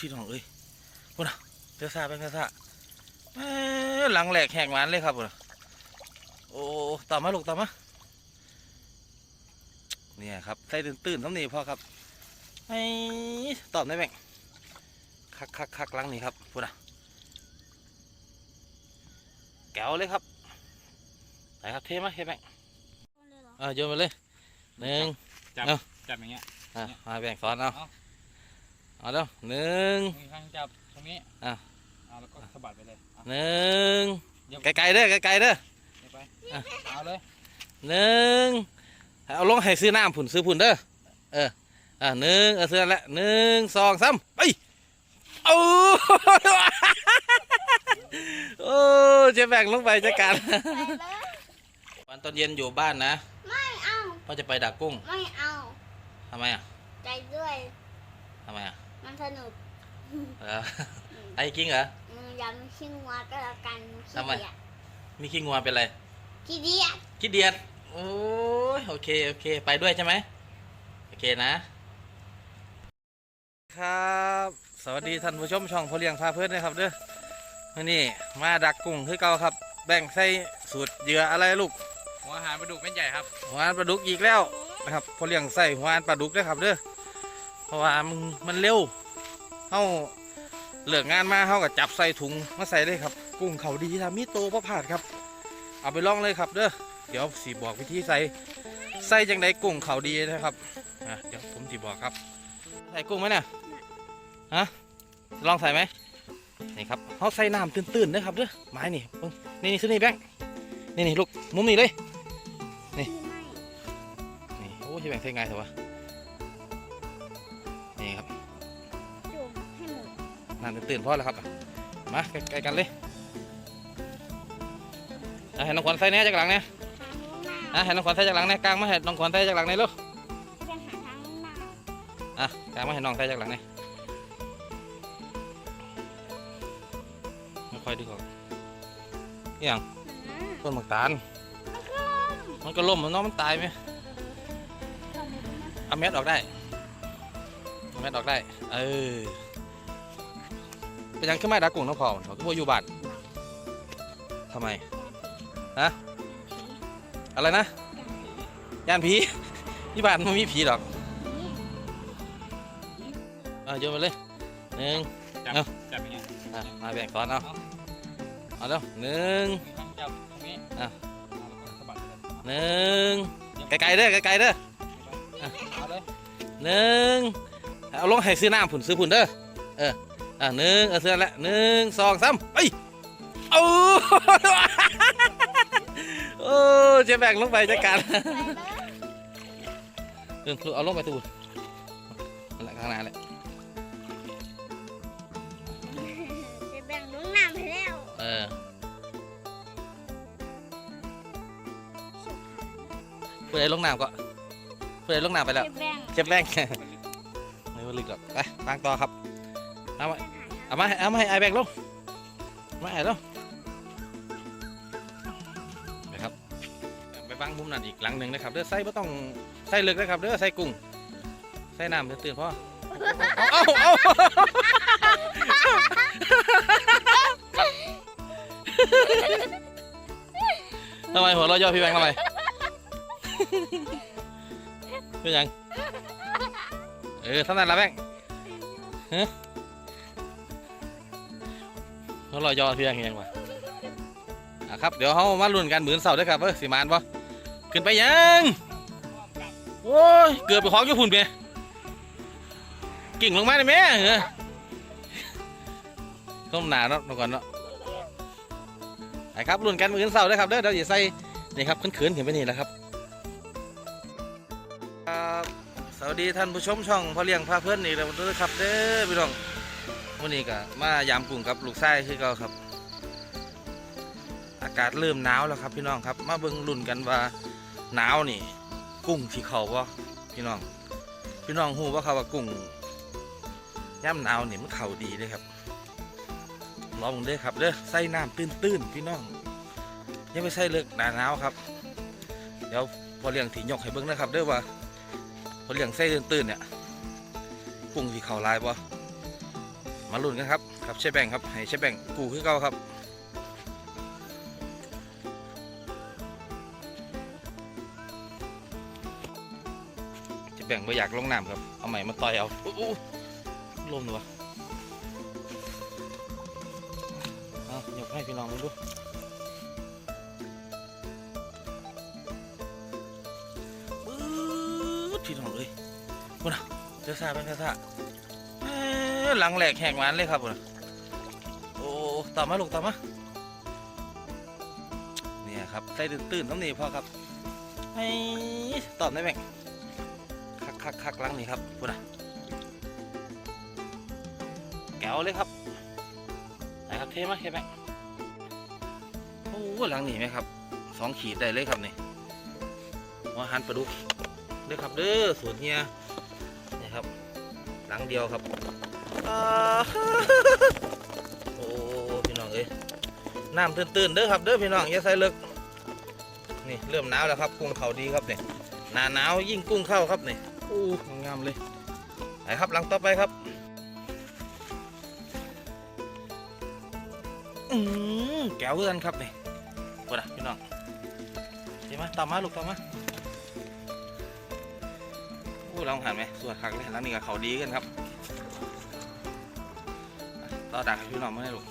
พี่น้องเอ้ยพุ่นน่ะเดือซาไปเดือซาแหม่หลังแหลกแหกหวานเลยครับพุ่นน่ะโอ้ต่อมาลูกต่อมาเนี่ยครับใส่ตื่นๆทั้งนี้พ่อครับไอ้ตอบได้ไหมคักคักคักหลังนี้ครับพุ่นน่ะแก้วเลยครับไหนครับเทมาเทแบงอ่าโยนมาเลยหนึ่งจับเอาจับอย่างเงี้ยอะมาแบ่งซ้อนเอา เอาเอาแล้วหนึ่งมือข้างจับตรงนี้อะเอาแล้วก็สะบัดไปเลยเอาหนึ่งเดี๋ยวไกลๆเด้อไกลๆเด้อเดี๋ยวไปอะเอาเลยหนึ่งเอาลงให้ซื้อน้ำผุนซื้อผุนเด้อเอออะหนึ่งเออซื้อแล้วหนึ่งสองสามไปโอ้โอ้เจะแบ่งลงไปจัดการไปเลยวันตอนเย็นอยู่บ้านนะไม่เอาพ่อจะไปดักกุ้งไม่เอาทำไมอะ ใจด้วยทำไมอะ มันสนุกเออไอ้กิ้งเหรอ อืมยำชิงวัวก็แล้วกันขี้ทำไมเดียดมีขี้งัวเป็นไรขี้เดียดขี้เดียดโอ้ยโอเคโอเค ไปด้วยใช่ไหมโอเคนะ ครับ สวัสดีท่านผู้ชมช่องพอเลี้ยงพาเพื่อนนะครับเด้อวันนี้มาดักกุ้งคือเก่าครับ แบ่งใส่สูตรเหยื่ออะไรลูก หัวอาหารปลาดุกเม็ดใหญ่ครับ หัวอาหารปลาดุกอีกแล้วนะครับพอเลี้ยงใส่หัวอาหารปลาดุกด้วยครับเด้อ เพราะว่ามันมันเร็วเฮาเลิกงานมาเฮาก็จับใส่ถุงมาใส่เลยครับ กุ้งเขาดีทามีโตประผาดครับ เอาไปลองเลยครับเด้อเดี๋ยวสีบอกวิธีใส่ใส่จังไดกุ้งเขาดีนะครับอะเดี๋ยวผมสีบอกครับ ใส่กุ้งไหมเนี่ยฮะลองใส่ไหมนี่ครับเขาใส่น้ำตื้นๆนะครับเด้อไม้นี่เบิ่งนี่นี่ซื้อนี่แบงค์นี่นี่ลูกมุมนี่เลยที่ไม่นี่โอ้ยแบ่งใส่ไงายเถอะวะ นี่ครับจุ่มให้หมดน้ำตื่นๆพอแล้วครับอะมาใกล้ๆกันเลยอะให้น้องขวัญใส่แหน่จากหลังเนี่ยทางหน้าอะให้น้องขวัญใส่จากหลังเนี่ยกลางมาให้น้องขวัญใส่จากหลังเนี่ยลูกเป็นหาทางหน้าอะกลางมาให้น้องใส่จากหลังเนี่ยไม่ค่อยดึงออกอหย่างอืมต้นหมากตาลมันก็ล่มมันเน้องมันตายไหมส่งไปดูนะเอาเม็ดออกได้ เอาเม็ดออกได้ เออ เป็นยังขึ้นไม่ดักกุ้งน้องพอมันเขาก็บ่อยู่บ้านทำไม ฮะ อะไรนะ ย่านผีที่บ้านมันมีผีหรอกเอะโยนมาเลยหนึ่งจับเอาจับอย่างเงี้ยอะมาแบ่งก่อนเอาเอาแล้วหนึ่งมือข้างจับตรงนี้อะเอาแล้วก็สะบัดไปเลยหนึ่งไกลๆเด้อไกลๆเด้อเดี๋ยวไปเอาเลยหนึ่ง เอาลงให้ซื้อน้ำผุนซื้อผุนเด้อเอออะหนึ่งเออซื้อแล้วหนึ่งสองสามไปโอ้โอ้เจะแบ่งลงไปจัดการไปเลยเออเอาลงไปตูนั่นแหละข้างหน้าแหละจะแบ่งลุงน้ำไปแล้วเออเพื่อลงน้ำก็เพื่อลงน้ำไปแล้วจะแบ่งเจ็บแรงไม่ว่าลึกหรอกไปวางต่อครับเอามาเอามาให้เอามาให้ไอแบงลงมาให้ลงไปครับไปวางมุมนั้นอีกหลังหนึ่งนะครับเด้อใส่ไม่ต้องใส่ลึกนะครับเด้อใส่กุ้งใส่น้ำตื่นๆพ่อเอาเอาเอาทำไมหัวเราะย่อพี่แบงค์ทำไมเป็นหยังเออท่านั้นละแบงฮะหัวเราะย่อพี่แบงยังวะอะครับ เดี๋ยวเขามาลุ้นกันหมื่นเสาร์ด้วยครับเออสีมานปะขึ้นไปยังโอ้ยเกือบไปของญี่ปุ่นเมียกิ่งลงมาเลยแม่เออต้มหนาเนาะมาก่อนเนาะไปครับลุ้นกันหมื่นเสาร์ด้วยครับเด้อเดี๋ยวอย่าใส่นี่ครับขึ้นๆขึ้นไปนี่แหละครับครับ สวัสดีท่านผู้ชมช่องพ่อเลี้ยงพาเพื่อนนี่แล้วด้วยครับเด้อพี่น้องวันนี้ก็มายามกลุ่มกับลูกชายคือเก่าครับ อากาศเริ่มหนาวแล้วครับ พี่น้องครับ มาเบิ่งรุ่นกันว่าหนาวนี่ กุ้งที่เขาบ่พี่น้อง พี่น้องฮู้ว่าเขาว่ากุ้งย่ำหนาวนี่มันเข่าดีเลยครับลองเด้อครับเด้อใส่น้ำตื้นๆพี่น้องยังไม่ใส่เลิกหนาหนาวครับ เดี๋ยวพอเลี้ยงถียกให้เบิ่งนะครับเด้อว่า พอเลี้ยงไส้ตื่นๆเนี่ยกุ้งที่เขาลายบ่มาลุ้นกันครับครับเชฟแบงครับให้เชฟแบงกูคือเก่าครับเชฟแบงไม่อยากลงน้ำครับเอาใหม่มาต่อยเอาอู้อู้ลมหนูวะเอายกให้พี่น้องดูดู พี่น้องเลยพูดนะเจ้าซาเป็นเจ้าซาหลังแหลกแหกหวานเลยครับผมโอ้ต่อมาลูกต่อมาเนี่ยครับใส่ตื่นๆต้องนี่พ่อครับให้ตอบได้ไหมคักคักคักหลังนี่ครับพูดนะแก้วเลยครับไหนครับเท่ไหมเท่ไหมโอ้หลังนี่ไหมครับสองขีดได้เลยครับนี่หัวหันปลาดุก ด้อครับเด้อสูตรเฮียนี่ครับ หลังเดียวครับอโอ้พี่น้องเอ้ยน้ำตื้นๆเด้อครับเด้อพี่น้องอย่าใส่เลิกนี่เริ่มหนาวแล้วครับกุ้งเขาดีครับเนี่หนาหนาวยิ่งกุ้งเข้าครับเนี่อู้งามเลยไปครับหลังต่อไปครับอืมแก้วเพื่อนครับเนี่ปวดอะพี่น้องเห็นไหมตามมาลูกตามมา อู้ลองหันไหมสวดคักเลยแล้วนี่กับเขาดีกันครับต่อดักให้พี่น้องมาได้ลูก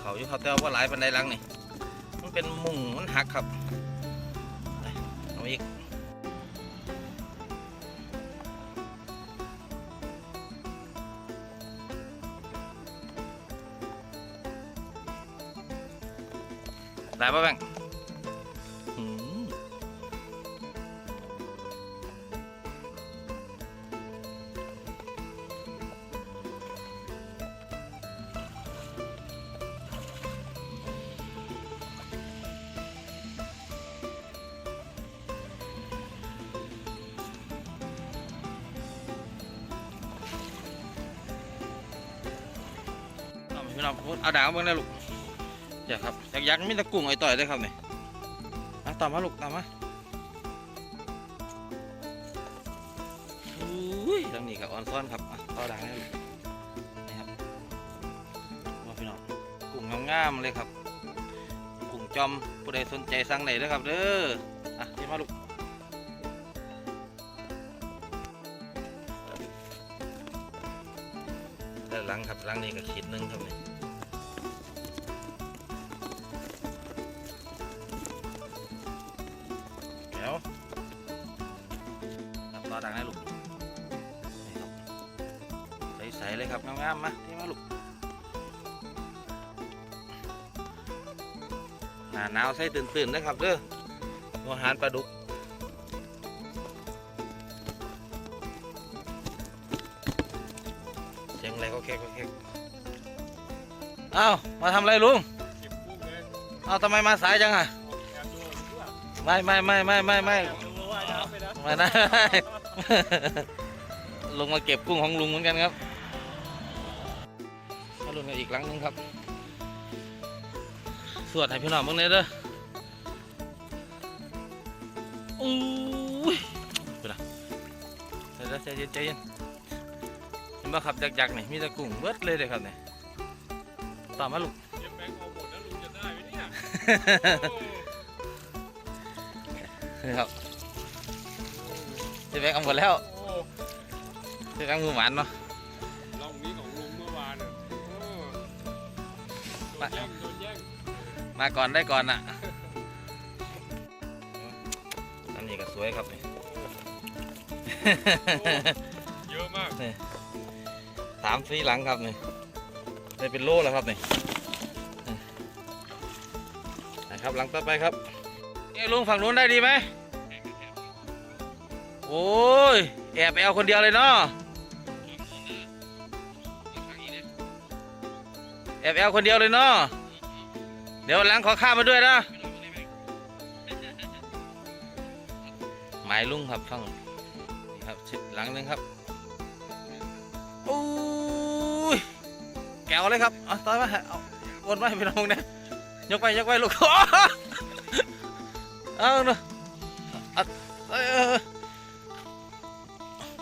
เขาอยู่เขาแต่ว่าหลายปันไดลังนี่มันเป็นมุ่งมันหักครับเอาอีก ได้ปะแบงค์หืมเอาพี่น้องเอาด่างเบิ่งได้ลูก เดี๋ยวครับยักยักมีตะกุ้งไอ้ต่อยได้ครับเนี่เอาตามมาลูกตามมาอุ้ยทางนี้กับออนซ้อนครับอะต่อด่างได้ลูกนี่ครับมาพี่น้องกุ้งงามๆเลยครับ กุ้งจอมผู้ใดสนใจสั่งไหนเด้อครับเด้ออะที่มาลูกด้านหลังครับหลังนี้ก็ขีดหนึ่งครับเนี่แหนาหนาวใส่ตื่นๆนะครับเด้ออาหารปลาดุกเสียงอะไรก็แค่ก็แค่เอ้ามาทำอะไรลุงเก็บกุ้งเลยเอ้าทำไมมาสายจังอะไม่ไม่ไม่ไม่ไม่ไม่แอบดูว่าไม่ได้ลงมาเก็บกุ้งของลุงเหมือนกันครับมาลุงกันอีกครั้งหนึงครับ สวดให้พี่น้องเบ้างเลยเด้ออู้ยไปละเดี๋ยวใจเย็นใจเย็นเห็นบ่ครับจักๆนี่มีแต่กุ้งเบิดเลยเลยครับนี่ต่อมาลูกเก็บแบงค์เอาหมดแล้วลุงจะได้ไหมเนี่ยนี่ครับเจะแบงเอาหมดแล้วโอ้เจะแบงมือหวานเนาะลองนี้ของลุงเมื่อวานอะโอ้โดนแย่งโดนแย่ง มาก่อนได้ก่อนอะอันนี้ก็สวยครับนี่ เยอะมากสามสี่หลังครับนี่ได้เป็นโลแล้วครับนี่นะครับหลังต่อไปครับเอ้ยลุงฝั่งนู้นได้ดีไหมโอ้ยแอบไปเอาคนเดียวเลยเนาะแอบไปเอาคนเดียวเลยเนาะ เดี๋ยวหลังขอข้ามมาด้วยนะหมายลุงครับฟังนี่ครับหลังหนึงครับโอ้ยแกวเลยครับเอาต่อยมาเอาวนมาให้พี่น้องเนี่ยยกไปยกไปลูกเอาเนาะอัดเอ้ยเอ้ยเ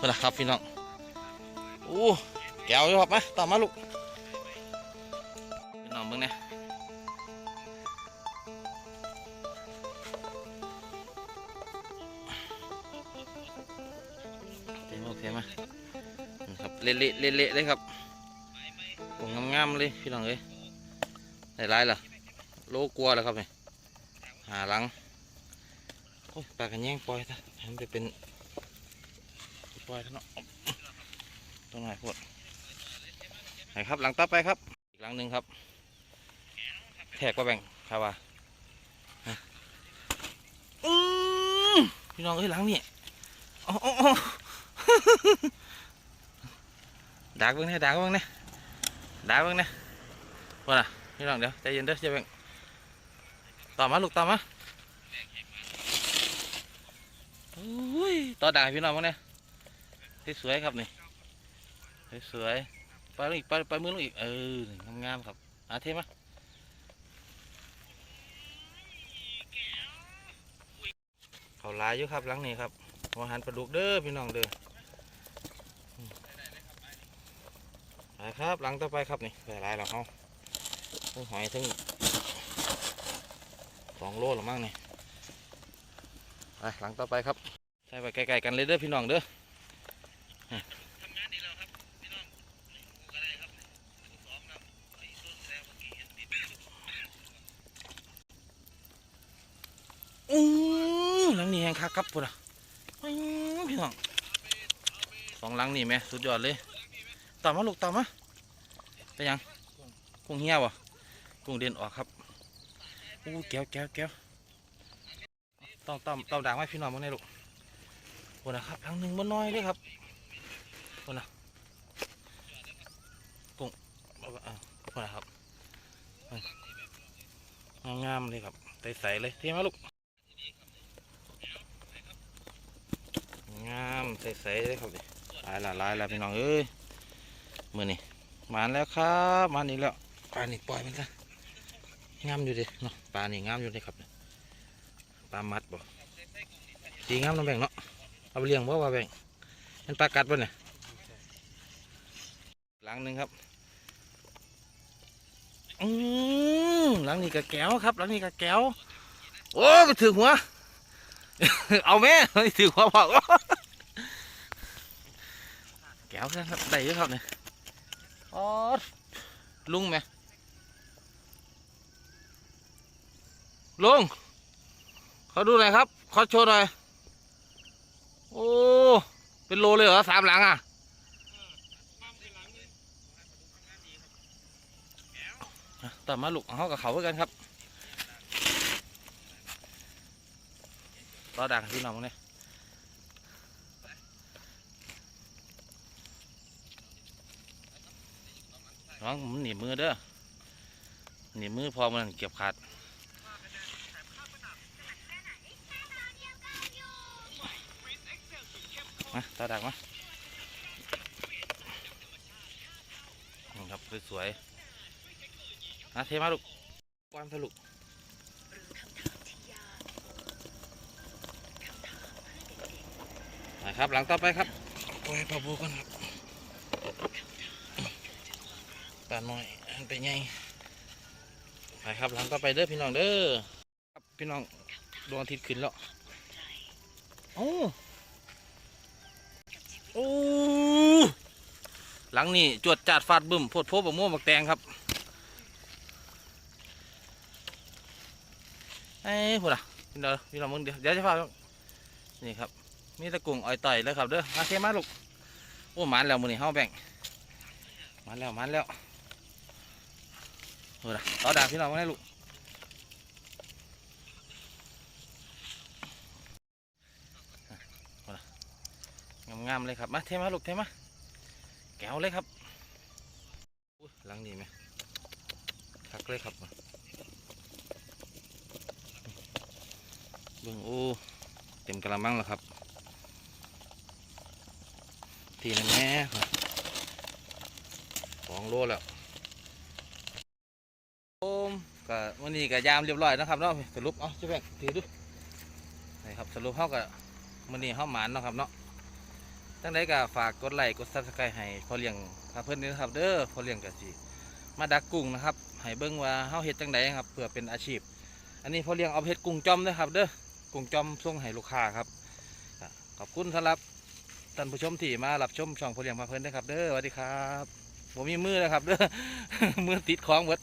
ออนนะครับพี่น้องโอ้แก้วอยู่ครับมาต่อมาลูก เละเละเละเละเลยครับโอ้งามๆเลยพี่น้องเอ้ยได้ไรล่ะโลกลัวแล้วครับเนี่ยหาหลังโอ้ยปลากันแย่งปล่อยซะให้มันไปเป็นปล่อยท่านเนาะตรงไหนพวดไหนครับหลังต่อไปครับ อีกหลังหนึ่งครับแทกว่าแบ่งครับว่าฮะอืมพี่น้องเอ้ยหลังนี่อ๋ออ๋ออ๋อ ดักเบิ่งเนี่ยดักเบิ่งเนี่ยดักเบิ่งเนี่ยว่าน่ะพี่น้องเดี๋ยวใจเย็นเด้อใจเบิ่งต่อมาลูกต่อมาอุ้ยต่อด่าพี่น้องมั้งเนี่ยสวยครับนี่สวยไปลงอีกไปไปมือลงอีกเอองามๆครับอาเทมะเขาลายอยู่ครับหลังนี้ครับหัวหันปลาดุกเด้อพี่น้องเด้ออืม ไปครับหลังต่อไปครับนี่ไปหลายแล้วเขาทั้งหอยทั้งสองโลหรือมั้งนี่ไปหลังต่อไปครับใส่ไปไกลๆกันเลยเด้อพี่น้องเด้ออู้หลังนี้แหงคักครับพุ่นอะอื้อพี่น้องสองหลังนี่แม่สุดยอดเลย ตามมาลูกตามมาไปยังกุ้งเหี้ยวะกุ้งเด่นออกครับอู้แก้วแก้วแก้วต้องต้องต้องด่างไว้พี่น้องมาในลูกโอ้นะครับทางหนึ่งมันน้อยเลยครับโอ้นะกุ้งเอาไปเอาโอ้นะครับงามๆเลยครับใสๆเลยเทียมมลูกงามใสๆเลยครับดิลายละลายละพี่น้องเอ้ย มือนี่มาแล้วครับมานี่แล้วปลานี่ปล่อยมันซะงามอยู่ดิเนาะปลานี่งามอยู่เลยครับปลามัดบ่ดีงามน้องแบ่งเนาะเอาไปเลี้ยงบ่ว่าแบ่งมันปลากัดบ่เนี่ยหลังหนึ่งครับอืมหลังนี้กะแก้วครับหลังนี้กะแก้วโอ้ไปถือหัวเอาแม่ถือหัวบอแก้วนะครับได้เยอะครับเนี่ย อ๋อลุงแม่ลุงขอดูหน่อยครับ ขอโชว์หน่อย โอ้ เป็นโลเลยเหรอสามหลังอะต่อมาลูกเขากับเขาเหมือนกันครับ ต่อดังพี่น้องเนี่ย น้องมันหนีมือเด้อหนีมือพอมันเก็บขาดมาตาดักมานี่ครับสวยๆนะเทมาลูกควางเถอะลูกนะครับ หลังต่อไปครับปล่อยปลาบูกันครับ ปลาหน่อยเป็นไงไปครับหลังต่อไปเด้อพี่น้องเด้อครับพี่น้องดวงอาทิตย์ขึ้นแล้วโอ้โอ้หลังนี่จวดจาดฟาดบึ้มโพดโพบะม่วงบักแตงครับไอ้พูดอะพี่น้องพี่น้องมึงเดี๋ยวเดี๋ยวจะพานี่ครับมีตะกุ่งอ้อยต่อยเลยครับเด้อมาเทมาลูกโอ้หมันแล้วมือนี่เฮาแบ่งมันแล้วมันแล้ว พูดอะต่อดาบพี่น้องมาให้ลูกงามๆเลยครับ มาเทมาลูกเทมาแก้วเลยครับหลังดีไหมคักเลยครับบิ่งโอ้เต็มกระมังแล้วครับ ทีนึงแม่สองโลแล้วโอมก็ วันนี้ก็ยามเรียบร้อยนะครับเนาะสรุปเอาเจะแบ่งถือดูนี่ครับสรุปเฮากับมื้อนี้เฮาหมานเนาะครับเนาะจังไดก็ฝากกดไลค์กด Subscribe ให้พอเลี้ยงพาเพิ่นนี่นะครับเด้อพอเลี้ยงก็สิมาดักกุ้งนะครับให้เบิ่งว่าเฮาเฮ็ดจังไดครับเพื่อเป็นอาชีพ อันนี้พอเลี้ยงเอาเฮ็ดกุ้งจอมเด้อครับ เด้อกุ้งจอมส่งให้ลูกค้าครับขอบคุณสำหรับท่านผู้ชมที่มารับชมช่องพอเลี้ยงพาเพิ่อนเด้ครับ เด้อสวัสดีครับผมมีมือแล้วครับเด้อมือติดของหมด